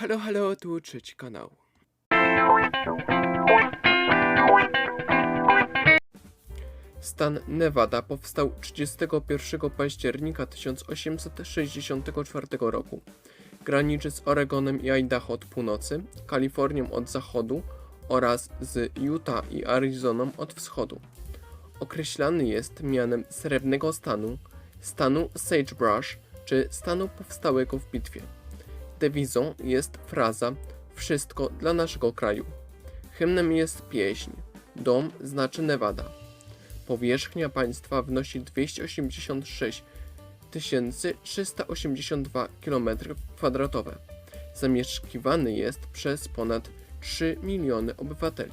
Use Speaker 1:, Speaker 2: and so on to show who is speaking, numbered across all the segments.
Speaker 1: Halo, halo, tu trzeci kanał. Stan Nevada powstał 31 października 1864 roku. Graniczy z Oregonem i Idaho od północy, Kalifornią od zachodu oraz z Utah i Arizoną od wschodu. Określany jest mianem srebrnego stanu, stanu Sagebrush czy stanu powstałego w bitwie. Dewizą jest fraza Wszystko dla naszego kraju. Hymnem jest pieśń Dom znaczy Nevada. Powierzchnia państwa wynosi 286 382 km2. Zamieszkiwany jest przez ponad 3 miliony obywateli.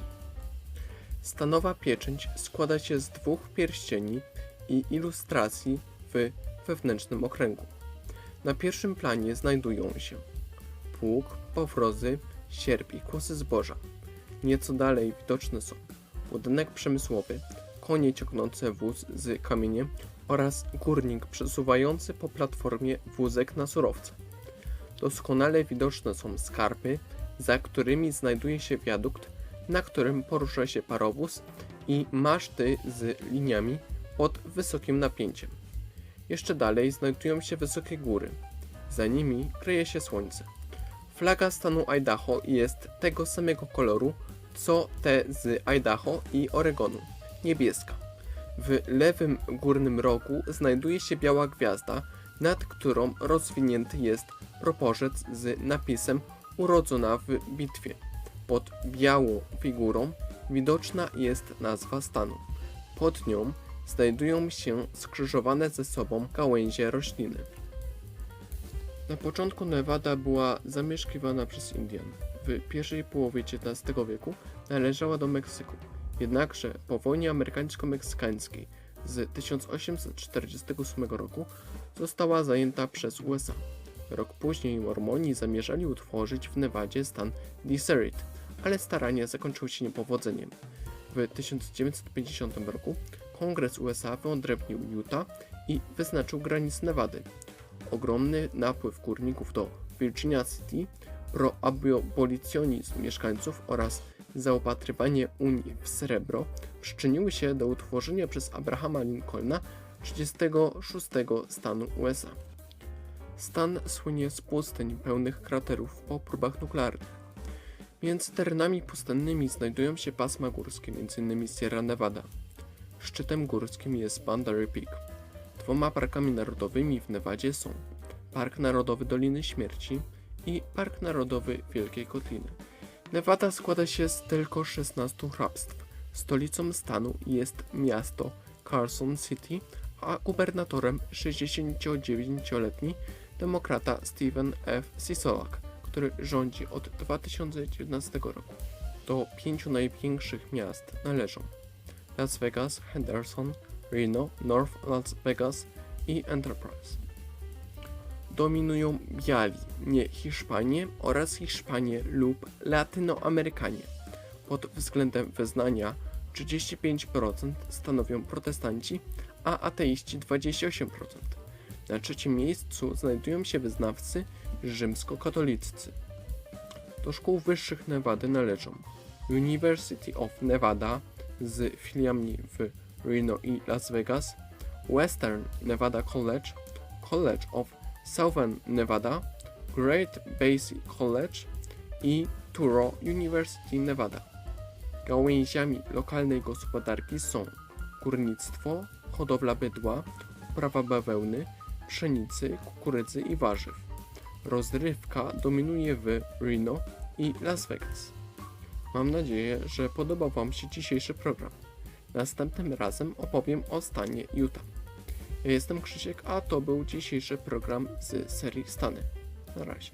Speaker 1: Stanowa pieczęć składa się z dwóch pierścieni i ilustracji w wewnętrznym okręgu. Na pierwszym planie znajdują się pług, powrozy, sierp i kłosy zboża. Nieco dalej widoczne są budynek przemysłowy, konie ciągnące wóz z kamieniem oraz górnik przesuwający po platformie wózek na surowce. Doskonale widoczne są skarpy, za którymi znajduje się wiadukt, na którym porusza się parowóz i maszty z liniami pod wysokim napięciem. Jeszcze dalej znajdują się wysokie góry. Za nimi kryje się słońce. Flaga stanu Idaho jest tego samego koloru, co te z Idaho i Oregonu niebieska. W lewym górnym rogu znajduje się biała gwiazda, nad którą rozwinięty jest proporzec z napisem Urodzona w bitwie. Pod białą figurą widoczna jest nazwa stanu. Pod nią znajdują się skrzyżowane ze sobą gałęzie rośliny. Na początku Nevada była zamieszkiwana przez Indian. W pierwszej połowie XIX wieku należała do Meksyku. Jednakże po wojnie amerykańsko-meksykańskiej z 1848 roku została zajęta przez USA. Rok później Mormoni zamierzali utworzyć w Nevadzie stan Deseret, ale starania zakończyły się niepowodzeniem. W 1950 roku Kongres USA wyodrębnił Utah i wyznaczył granice Nevady. Ogromny napływ górników do Virginia City, proabolicjonizm mieszkańców oraz zaopatrywanie Unii w srebro przyczyniły się do utworzenia przez Abrahama Lincolna 36 stanu USA. Stan słynie z pustyń pełnych kraterów po próbach nuklearnych. Między terenami pustynnymi znajdują się pasma górskie, m.in. Sierra Nevada. Szczytem górskim jest Boundary Peak. Dwoma parkami narodowymi w Nevadzie są Park Narodowy Doliny Śmierci i Park Narodowy Wielkiej Kotliny. Nevada składa się z tylko 16 hrabstw. Stolicą stanu jest miasto Carson City, a gubernatorem 69-letni demokrata Stephen F. Sisolak, który rządzi od 2019 roku. Do pięciu największych miast należą Las Vegas, Henderson, Reno, North Las Vegas i Enterprise. Dominują biali, nie Hiszpanie oraz Hiszpanie lub Latynoamerykanie. Pod względem wyznania 35% stanowią protestanci, a ateiści 28%. Na trzecim miejscu znajdują się wyznawcy rzymskokatoliccy. Do szkół wyższych Nevady należą University of Nevada z filiami w Reno i Las Vegas, Western Nevada College, College of Southern Nevada, Great Basin College i Turo University Nevada. Gałęziami lokalnej gospodarki są górnictwo, hodowla bydła, uprawa bawełny, pszenicy, kukurydzy i warzyw. Rozrywka dominuje w Reno i Las Vegas. Mam nadzieję, że podobał Wam się dzisiejszy program. Następnym razem opowiem o stanie Utah. Ja jestem Krzysiek, a to był dzisiejszy program z serii Stany. Na razie.